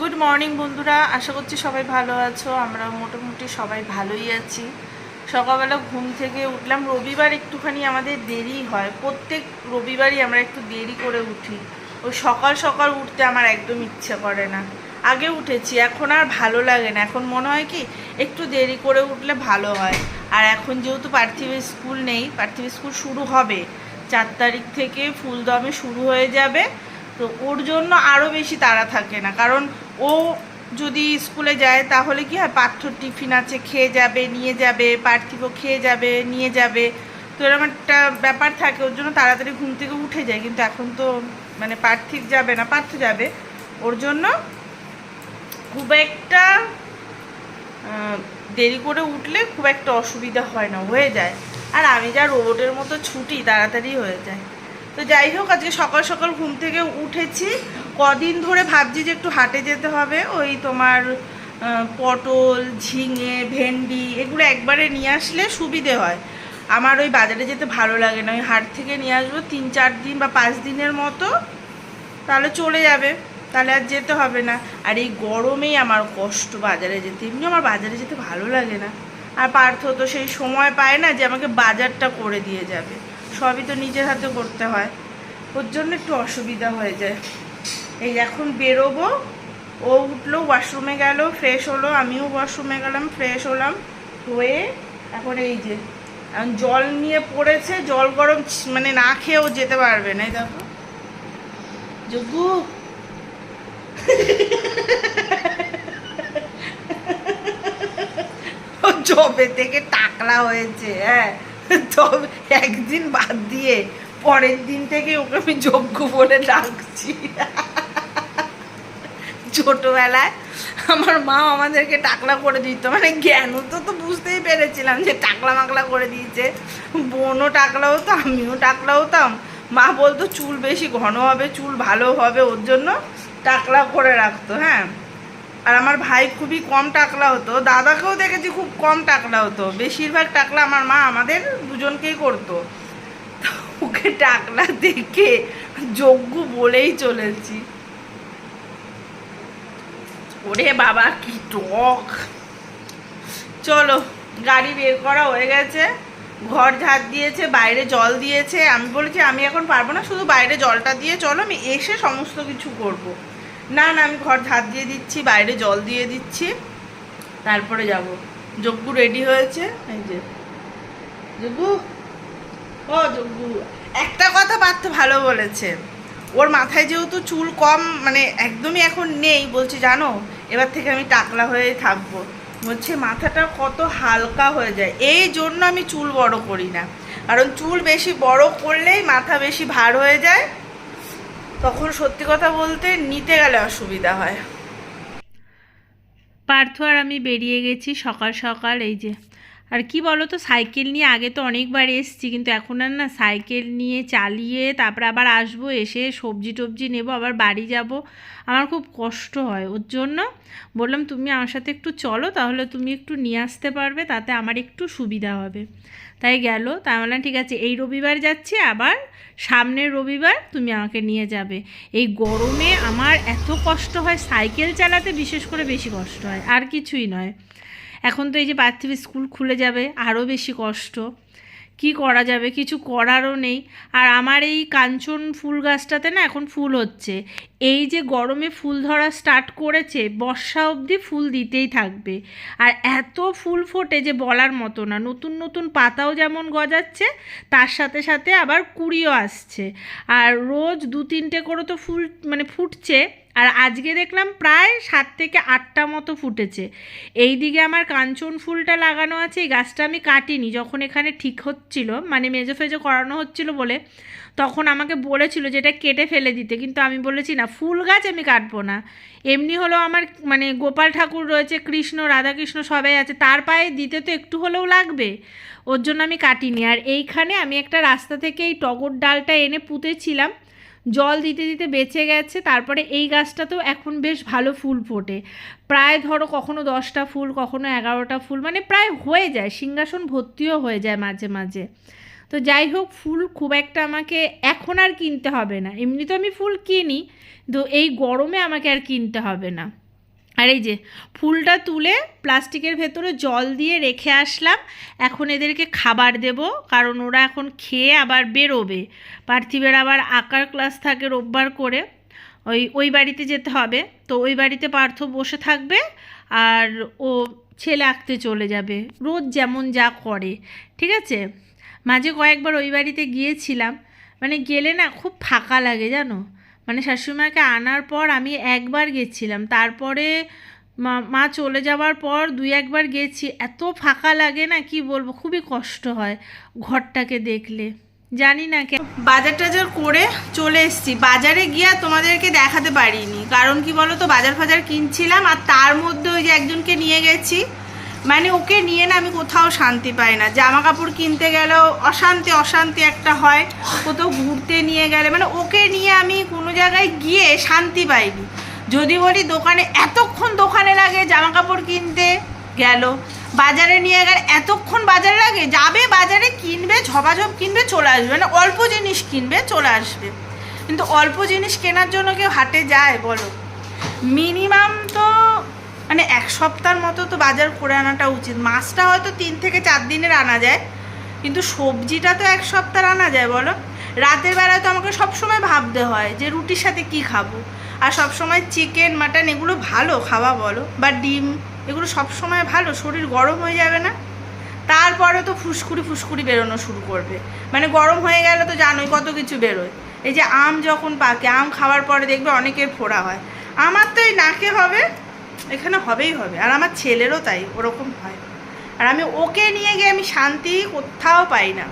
Good morning বন্ধুরা। আশা করছি সবাই ভালো আছো। আমরা মোটামুটি সবাই ভালোই আছি। সকালবেলা ঘুম থেকে উঠলাম। রবিবার একটুখানি আমাদের দেরি হয়। প্রত্যেক রবিবারই আমরা একটু দেরি করে উঠি। ওই সকাল সকাল উঠতে আমার একদম ইচ্ছে করে না। আগে উঠেছি, এখন আর ভালো লাগে না। এখন মনে হয় কি, একটু দেরি করে উঠলে ভালো হয়। আর এখন যেহেতু পার্থিবের স্কুল নেই পার্থিবের স্কুল শুরু হবে। চার তারিখ থেকে ফুলদমে শুরু হয়ে যাবে। তো ওর জন্য আরও বেশি তাড়া থাকে না। কারণ ও যদি স্কুলে যায়, তাহলে কি হয়? পার্থ টিফিন আছে, খেয়ে যাবে, নিয়ে যাবে, পার্থিবও খেয়ে যাবে, নিয়ে যাবে। তো এরকম একটা ব্যাপার থাকে, ওর জন্য তাড়াতাড়ি ঘুম থেকে উঠে যায়। কিন্তু এখন তো মানে পার্থিব যাবে না পার্থ যাবে। ওর জন্য খুব একটা দেরি করে উঠলে খুব একটা অসুবিধা হয় না, হয়ে যায়। আর আমি যা রোবটের মতো ছুটি, তাড়াতাড়ি হয়ে যায়। তো যাই হোক, আজকে সকাল সকাল ঘুম থেকে উঠেছি। কদিন ধরে ভাবছি যে একটু হাটে যেতে হবে। ওই তোমার পটল, ঝিঙে, ভেন্ডি এগুলো একবারে নিয়ে আসলে সুবিধে হয়। আমার ওই বাজারে যেতে ভালো লাগে না। ওই হাট থেকে নিয়ে আসব তিন, চার দিন বা পাঁচ দিনের মতো, তাহলে চলে যাবে। তাহলে আর যেতে হবে না। আর এই গরমেই আমার কষ্ট বাজারে যেতে। এমনি আমার বাজারে যেতে ভালো লাগে না। আর পার্থ তো সেই সময় পায় না যে আমাকে বাজারটা করে দিয়ে যাবে। সবই তো নিজের হাতে করতে হয়। ওর জন্য একটু অসুবিধা হয়ে যায়। এই এখন বেরোবো। ও উঠল ওয়াশরুমে গেল ফ্রেশ হলো, আমিও ওয়াশরুমে গেলাম ফ্রেশ হলাম, হয়ে এখন এই যে জল নিয়ে পড়েছে, জল গরম মানে না খেয়েও যেতে পারবে না দেখো। যোগু জবে থেকে টাকলা হয়েছে হ্যাঁ। একদিন বাদ দিয়ে পরের দিন থেকে ওকে আমি যজ্ঞ বলে ডাকছি। ছোটবেলায় আমার মা আমাদেরকে টাকলা করে দিত। মানে জ্ঞান তো তো বুঝতেই পেরেছিলাম যে টাকলা মাকলা করে দিয়েছে। বোনও টাকলা হতো, আমিও টাকলা হতাম। মা বলতো, চুল বেশি ঘন হবে, চুল ভালো হবে, ওর জন্য টাকলা করে রাখতো। হ্যাঁ। আর আমার ভাই খুবই কম টাকলা হতো। দাদাকেও দেখেছি খুব কম টাকলা হতো। বেশিরভাগ টাকলা আমার মা আমাদের দুজনকেই করতো। ওকে টাকলা দেখে যজ্ঞ বলেই চলেছি। ওরে বাবা, কি টক। চলো, গাড়ি বের করা হয়ে গেছে। ঘর ঝাড় দিয়েছে, বাইরে জল দিয়েছে। আমি বলেছি, আমি এখন পারব না, শুধু বাইরে জলটা দিয়ে চলো, আমি এসে সমস্ত কিছু করব। না না, আমি ঘর ঝাড় দিয়ে দিচ্ছি, বাইরে জল দিয়ে দিচ্ছি। তারপরে যাব। যজ্ঞ রেডি হয়েছে। এই যে, যজ্ঞ। ও, যজ্ঞ। একটা কথা পার্থ ভালো বলেছে। ওর মাথায় যেহেতু চুল কম মানে একদমই এখন নেই, বলছে, জানো? এবার থেকে আমি টাকলা হয়ে থাকব। বলছে মাথাটা কত হালকা হয়ে যায়। এই জন্য আমি চুল বড় করি না। কারণ চুল বেশি বড় করলেই মাথা বেশি ভার হয়ে যায়। তখন সত্যি কথা বলতে নিতে গেলে অসুবিধা হয়। পার্থ আর আমি বেরিয়ে গেছি সকাল সকাল, এই যে আর কি বলো তো সাইকেল নিয়ে আগে তো অনেকবার এসছি, কিন্তু এখন আর না সাইকেল নিয়ে চালিয়ে তারপরে আবার আসব, এসে সবজি টবজি নেব, আবার বাড়ি যাব। আমার খুব কষ্ট হয়, ওর জন্য বললাম তুমি আমার সাথে একটু চলো, তাহলে তুমি একটু নিয়ে আসতে পারবে, তাতে আমার একটু সুবিধা হবে। তাই গেল তাই বললাম, ঠিক আছে, এই রবিবার যাচ্ছি, আবার সামনের রবিবার তুমি আমাকে নিয়ে যাবে। এই গরমে আমার এত কষ্ট হয়, সাইকেল চালাতে বিশেষ করে বেশি কষ্ট হয়, আর কিছুই নয়। এখন তো এই যে পার্থিব স্কুল খুলে যাবে আরও বেশি কষ্ট। কি করা যাবে? কিছু করারও নেই। আর আমার এই কাঞ্চন ফুল গাছটাতে না এখন ফুল হচ্ছে। এই যে গরমে ফুল ধরা স্টার্ট করেছে, বর্ষা অবধি ফুল দিতেই থাকবে। আর এত ফুল ফোটে যে বলার মতো না। নতুন নতুন পাতাও যেমন গজাচ্ছে, তার সাথে সাথে আবার কুড়িও আসছে। আর রোজ দু তিনটে করে তো ফুল মানে ফুটছে। আর আজকে দেখলাম প্রায় সাত থেকে আটটা মতো ফুটেছে। এই দিকে আমার কাঞ্চন ফুলটা লাগানো আছে, এই গাছটা আমি কাটিনি। যখন এখানে ঠিক হচ্ছিল মানে মেজো ফেজো করানো হচ্ছিল বলে, তখন আমাকে বলেছিল যে এটা কেটে ফেলে দিতে। কিন্তু আমি বলেছি, না, ফুল গাছ আমি কাটবো না। এমনি হলেও আমার মানে গোপাল ঠাকুর রয়েছে, কৃষ্ণ, রাধাকৃষ্ণ সবাই আছে, তার পায়ে দিতে তো একটু হলেও লাগবে। ওর জন্য আমি কাটিনি। আর এইখানে আমি একটা রাস্তা থেকে এই টগর ডালটা এনে পুঁতেছিলাম। জল দিতে দিতে বেঁচে গেছে, তারপরে এই গাছটাতেও এখন বেশ ভালো ফুল ফোটে। প্রায় ধরো কখনো দশটা ফুল, কখনো এগারোটা ফুল মানে প্রায় হয়ে যায়, সিংহাসন ভর্তিও হয়ে যায় মাঝে মাঝে। তো যাই হোক, ফুল খুব একটা আমাকে এখন আর কিনতে হবে না। এমনি তো আমি ফুল কিনি, তো এই গরমে আমাকে আর কিনতে হবে না। আর এই যে, ফুলটা তুলে প্লাস্টিকের ভেতরে জল দিয়ে রেখে আসলাম। এখন এদেরকে খাবার দেব, কারণ ওরা এখন খেয়ে আবার বেরোবে। পার্থিবের আবার আঁকার ক্লাস থাকে রোববার করে। ওই ওই বাড়িতে যেতে হবে। তো ওই বাড়িতে পার্থ বসে থাকবে আর ও ছেলে আঁকতে চলে যাবে। রোজ যেমন যা করে, ঠিক আছে? মাঝে কয়েকবার ওই বাড়িতে গিয়েছিলাম। মানে গেলে না খুব ফাঁকা লাগে, জানো? মানে শাশুড়িমাকে আনার পর আমি একবার গেছিলাম। তারপরে মা চলে যাওয়ার পর দুই একবার গেছি। এত ফাঁকা লাগে না, কি বলব? খুবই কষ্ট হয় ঘরটাকে দেখলে। জানি না কে বাজার টাজার করে চলে এসেছি। বাজারে গিয়ে তোমাদেরকে দেখাতে পারিনি। কারণ কি বলো তো বাজার ফাজার কিনছিলাম আর তার মধ্যে ওই যে একজনকে নিয়ে গেছি। মানে ওকে নিয়ে না আমি কোথাও শান্তি পাই না। জামা কাপড় কিনতে গেলেও অশান্তি অশান্তি একটা হয়। কোথাও ঘুরতে নিয়ে গেলে মানে ওকে নিয়ে আমি কোনো জায়গায় গিয়ে শান্তি পাইনি। যদি বলি দোকানে, এতক্ষণ দোকানে লাগে জামা কাপড় কিনতে? গেল। বাজারে নিয়ে গেলে এতক্ষণ বাজারে লাগে? যাবে বাজারে, কিনবে, ঝপাঝপ কিনবে, চলে আসবে। মানে অল্প জিনিস কিনবে, চলে আসবে। কিন্তু অল্প জিনিস কেনার জন্য কেউ হাটে যায়, বলো? মিনিমাম তো মানে এক সপ্তাহের মতো তো বাজার করে আনাটা উচিত। মাছটা হয়তো তিন থেকে চার দিনের আনা যায়, কিন্তু সবজিটা তো এক সপ্তাহ আনা যায় বলো? রাতের বেলায় তো আমাকে সবসময় ভাবতে হয় যে রুটির সাথে কি খাব। আর সবসময় চিকেন মাটন এগুলো ভালো খাওয়া বলো, বা ডিম, এগুলো সবসময় ভালো, শরীর গরম হয়ে যাবে না? তারপরে তো ফুসকুড়ি ফুসকুড়ি বেরোনো শুরু করবে। মানে গরম হয়ে গেলে তো জানোই কত কিছু বেরোয়। এই যে আম যখন পাকে, আম খাওয়ার পরে দেখবে অনেকের ফোড়া হয়। আমার তো এই নাকে হবে এখানে হবেই হবে। আর আমার ছেলেরও তাই ওরকম হয়। আর আমি ওকে নিয়ে গিয়ে আমি শান্তি কোথাও পাই না।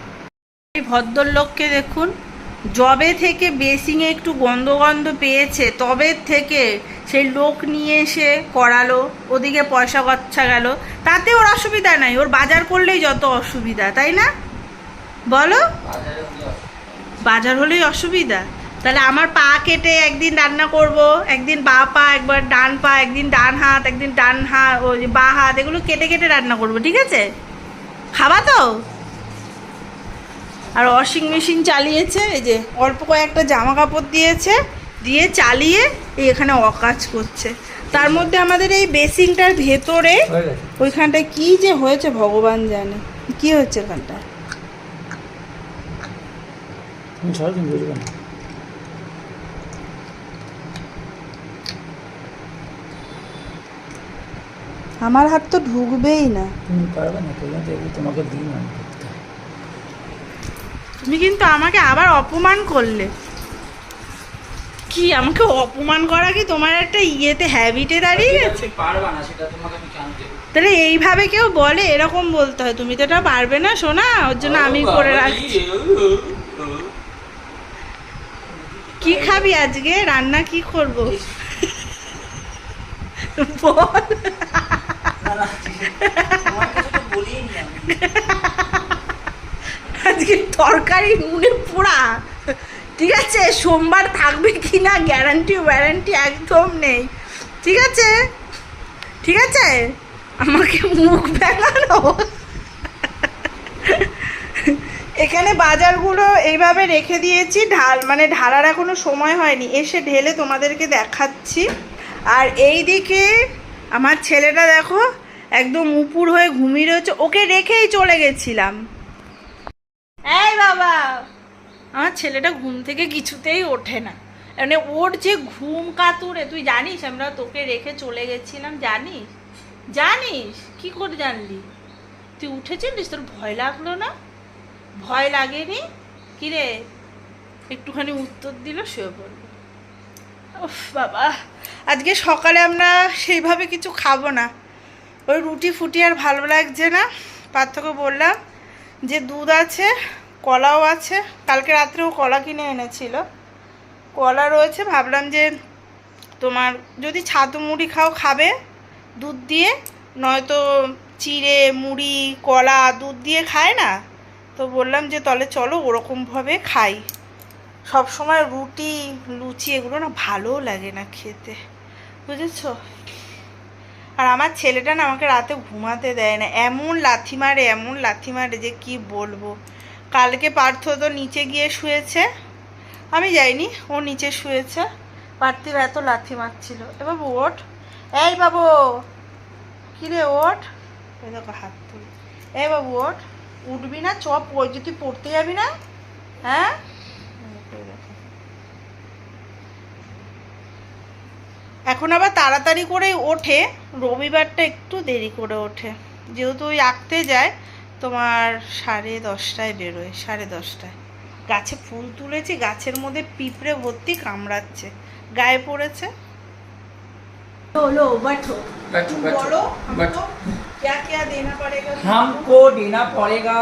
এই ভদ্রলোককে দেখুন জবে থেকে বেসিংয়ে একটু গন্ধ গন্ধ পেয়েছে তবে থেকে সেই লোক নিয়ে এসে করালো ওদিকে পয়সা গচ্ছা গেল। তাতে ওর অসুবিধা নাই ওর বাজার করলেই যত অসুবিধা তাই না? বলো? বাজার হলেই অসুবিধা। তাহলে আমার পা কেটে একদিন রান্না করব একদিন বা পা একবার ডান পা একদিন ডান হাত একদিন ডান হাত ওই বা হাত এগুলো কেটে কেটে রান্না করব ঠিক আছে? খাবা তো? আর ওয়াশিং মেশিন চালিয়েছে এই যে অল্প কয়েকটা জামা কাপড় দিয়েছে দিয়ে চালিয়ে এই এখানে অকাজ করছে। তার মধ্যে আমাদের এই বেসিংটার ভেতরে ওইখানটায় কি যে হয়েছে ভগবান জানে। কি হচ্ছে ওখানটায় তুমি ছাড়ো তুমি বুঝবে না আমার হাত তো ঢুকবেই না। তুমি পারবে না পর্যন্ত এগুলো তোমাকে দিই না তুমি কিন্তু আমাকে আবার অপমান করলে। কি আমাকে অপমান করা কি তোমার একটা ইয়েতে হ্যাবিটে দাঁড়িয়ে গেছে? পারবা না সেটা তোমাকে আমি জানতে তাহলে এইভাবে কেউ বলে এরকম বলতে হয়। তুমি তো এটা পারবে না শোনা ওর জন্য আমি করে রাখছি। কি? খাবি আজকে? রান্না কি করব? বল। আজকে তরকারি নুনে পোড়া। ঠিক আছে, সোমবার থাকবে কি না গ্যারান্টি ওয়ারেন্টি একদম নেই। ঠিক আছে? ঠিক আছে? আমাকে মুখ ব্যাঙানো এখানে বাজারগুলো এইভাবে রেখে দিয়েছি, ঢাল মানে ঢালার এখনও সময় হয়নি। এসে ঢেলে তোমাদেরকে দেখাচ্ছি। আর এই দিকে আমার ছেলেটা দেখো একদম উপুর হয়ে ঘুমিয়ে রয়েছে। ওকে রেখেই চলে গেছিলাম। এই বাবা! আমার ছেলেটা ঘুম থেকে কিছুতেই ওঠে না। মানে ওর যে ঘুম কাতুরে তুই জানিস আমরা তোকে রেখে চলে গেছিলাম জানিস? জানিস? কি করে জানলি? তুই উঠেছিলিস? তোর ভয় লাগল না? ভয় লাগেনি? কিরে একটুখানি উত্তর দিল শুয়ে পড়ল। বাবা! আজকে সকালে আমরা সেইভাবে কিছু খাব না। ওই রুটি ফুটি আর ভালো লাগছে না পার্থকে বললাম। যে দুধ আছে, কলাও আছে, কালকে রাত্রেও কলা কিনে এনেছিল। কলা রয়েছে, ভাবলাম যে তোমার যদি ছাতু মুড়ি খাও, খাবে। দুধ দিয়ে, নয়তো চিড়ে, মুড়ি, কলা, দুধ দিয়ে খায় না? তো বললাম যে তলে চলো ওরকমভাবে খাই। সব সময় রুটি, লুচি এগুলো না ভালোও লাগে না খেতে। বুঝেছ? আর আমার ছেলেটা না আমাকে রাতে ঘুমাতে দেয় না। এমন লাথি মারে, এমন লাথি মারে যে কি বলব। কালকে পার্থ তো নিচে গিয়ে শুয়েছে। আমি যাইনি, ও নিচে শুয়েছে। পার্থিব এত লাথি মারছিল। এ বাবু, ওঠ। এই বাবু কিরে ওঠ। এই দেখো হাত তুল। এই বাবু, ওঠ। উঠবি না, চপ, ওই যে তুই পড়তে যাবি না? হ্যাঁ এই দেখো। এখন আবার তাড়াতাড়ি করে ওঠে রবিবারটা একটু দেরি করে ওঠে যেহেতু ওই আঁকতে যায় তোমার সাড়ে দশটায় বেরোয় সাড়ে দশটায় গাছে ফুল তুলেছি গাছের মধ্যে পিঁপড়ে ভর্তি কামড়াচ্ছে গায়ে পড়েছে लो बैठो बैठो, बैठो, बोलो बैठो। हमको क्या क्या देना पड़ेगा हमको देना पड़ेगा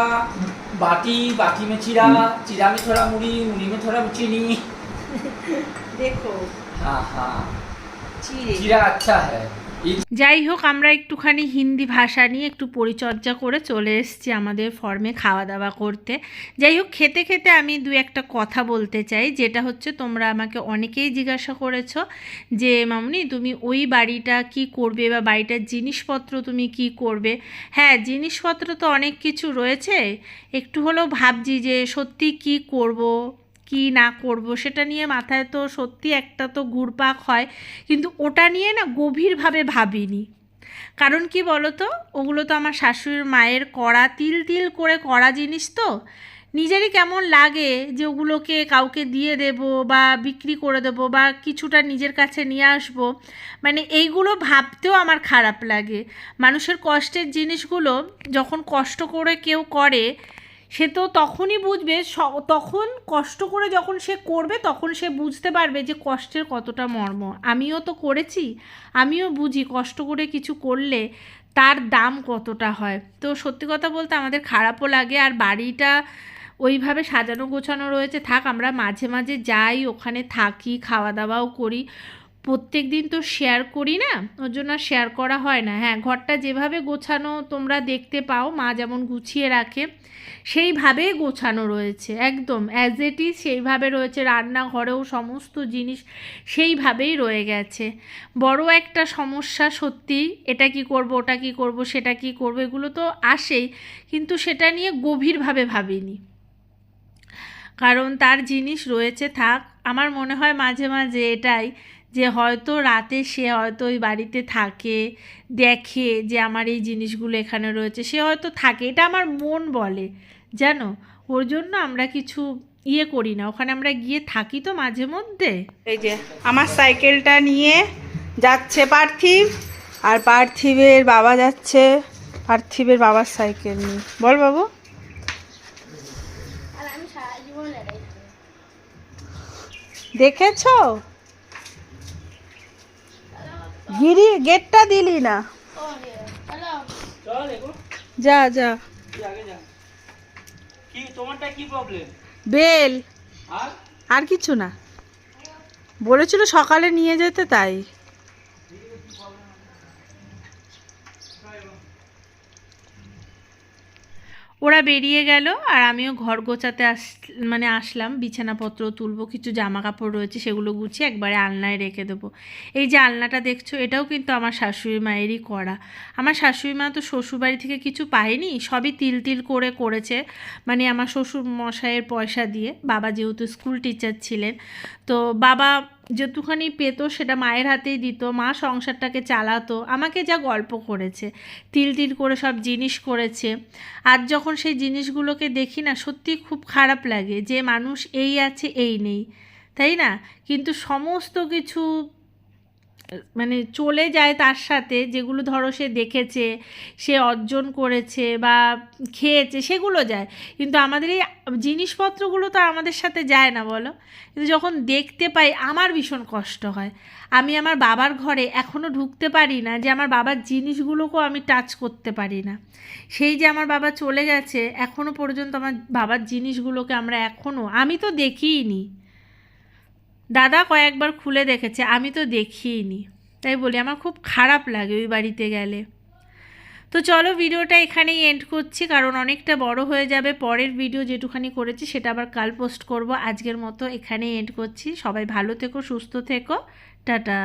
बाटी बाटी में चीरा चीरा में थोड़ा मुड़ी मुड़ी में थोड़ा चीनी देखो हाँ हाँ আচ্ছা হ্যাঁ। যাই হোক আমরা একটুখানি হিন্দি ভাষা নিয়ে একটু পরিচর্যা করে চলে এসেছি আমাদের ফর্মে খাওয়া দাওয়া করতে। যাই হোক খেতে খেতে আমি দু একটা কথা বলতে চাই যেটা হচ্ছে তোমরা আমাকে অনেকেই জিজ্ঞাসা করেছ যে মামনি তুমি ওই বাড়িটা কি করবে বা বাড়িটার জিনিসপত্র তুমি কি করবে? হ্যাঁ জিনিসপত্র তো অনেক কিছু রয়েছে। একটু হলেও ভাবছি যে সত্যি কি করব? কি না করব, সেটা নিয়ে মাথায় তো সত্যি একটা তো ঘুরপাক হয়। কিন্তু ওটা নিয়ে না গভীরভাবে ভাবিনি। কারণ কি বলো তো ওগুলো তো আমার শাশুড়ির মায়ের করা তিল তিল করে করা জিনিস তো। নিজেরই কেমন লাগে যে ওগুলোকে কাউকে দিয়ে দেব বা বিক্রি করে দেব বা কিছুটা নিজের কাছে নিয়ে আসব। মানে এইগুলো ভাবতেও আমার খারাপ লাগে। মানুষের কষ্টের জিনিসগুলো যখন কষ্ট করে কেউ করে সে তো তখনই বুঝবে তখন কষ্ট করে যখন সে করবে, তখন সে বুঝতে পারবে যে কষ্টের কতটা মর্ম। আমিও তো করেছি, আমিও বুঝি কষ্ট করে কিছু করলে তার দাম কতটা হয়। তো সত্যি কথা বলতে আমাদের খারাপও লাগে, আর বাড়িটা ওইভাবে সাজানো গোছানো রয়েছে, থাক আমরা মাঝে মাঝে যাই, ওখানে থাকি, খাওয়া দাওয়াও করি। প্রত্যেক দিন তো শেয়ার করি না, ওর জন্য শেয়ার করা হয় না। হ্যাঁ ঘরটা যেভাবে গোছানো তোমরা দেখতে পাও, মা যেমন গুছিয়ে রাখে, সেইভাবেই গোছানো রয়েছে, একদম অ্যাজ ইট ইজ সেইভাবে রয়েছে রান্নাঘরেও সমস্ত জিনিস সেইভাবেই রয়ে গেছে। বড় একটা সমস্যা সত্যি, এটা কি করব, ওটা কি করব, সেটা কি করব, এগুলো তো আসেই, কিন্তু সেটা নিয়ে গভীরভাবে ভাবিনি। কারণ তার জিনিস রয়েছে, থাক, আমার মনে হয় মাঝে মাঝে এটাই যে হয়তো রাতে সে হয়তো ওই বাড়িতে থাকে, দেখে যে আমার এই জিনিসগুলো এখানে রয়েছে, সে হয়তো থাকে। এটা আমার মন বলে, জানো? ওর জন্য আমরা কিছু ইয়ে করি না। ওখানে আমরা গিয়ে থাকি তো মাঝে মধ্যে। এই যে, আমার সাইকেলটা নিয়ে যাচ্ছে পার্থিব, আর পার্থিবের বাবা যাচ্ছে, পার্থিবের বাবার সাইকেল নিয়ে। বল বাবু। দেখেছ? গিরি গেটটা দিলি না। যা যা। কি তোমারটা কি প্রবলেম বেল। আর কিছু না। বলেছিল সকালে নিয়ে যেতে তাই। ওরা বেরিয়ে গেল আর আমিও ঘর গোছাতে আস মানে আসলাম, বিছানাপত্র তুলবো, কিছু জামা কাপড় রয়েছে সেগুলো গুছিয়ে একবারে আলনায় রেখে দেবো। এই যে আলনাটা দেখছ, এটাও কিন্তু আমার শাশুড়ি মায়েরই করা। আমার শাশুড়ি মা তো শ্বশুরবাড়ি থেকে কিছু পায়নি, সবই তিল তিল করে করেছে মানে আমার শ্বশুর মশাইয়ের পয়সা দিয়ে। বাবা যেহেতু স্কুল টিচার ছিলেন, তো বাবা যেটুখানি পেত সেটা মায়ের হাতেই দিত, মা সংসারটাকে চালাতো, আমাকে যা গল্প করেছে, তিল তিল করে সব জিনিস করেছে। আর যখন সেই জিনিসগুলোকে দেখি না সত্যি খুব খারাপ লাগে যে মানুষ এই আছে, এই নেই। তাই না? কিন্তু সমস্ত কিছু মানে চলে যায় তার সাথে, যেগুলো ধরো সে দেখেছে, সে অর্জন করেছে বা খেয়েছে, সেগুলো যায়। কিন্তু আমাদের এই জিনিসপত্রগুলো তো আমাদের সাথে যায় না, বলো? কিন্তু যখন দেখতে পাই, আমার ভীষণ কষ্ট হয়। আমি আমার বাবার ঘরে এখনও ঢুকতে পারি না যে আমার বাবার জিনিসগুলোকেও আমি টাচ করতে পারি না। সেই যে আমার বাবা চলে গেছে এখনও পর্যন্ত আমার বাবার জিনিসগুলোকে আমরা এখনও আমি তো দেখিইনি। দাদা কয়েকবার খুলে দেখেছে, আমি তো দেখিনি তাই বলি, আমার খুব খারাপ লাগে ওই বাড়িতে গেলে। তো চলো ভিডিওটা এখানেই এন্ড করছি, কারণ অনেকটা বড় হয়ে যাবে। পরের ভিডিও যেটুখানি করেছি, সেটা আবার কাল পোস্ট করব। আজকের মতো এখানেই এন্ড করছি। সবাই ভালো থেকো, সুস্থ থেকো। টাটা।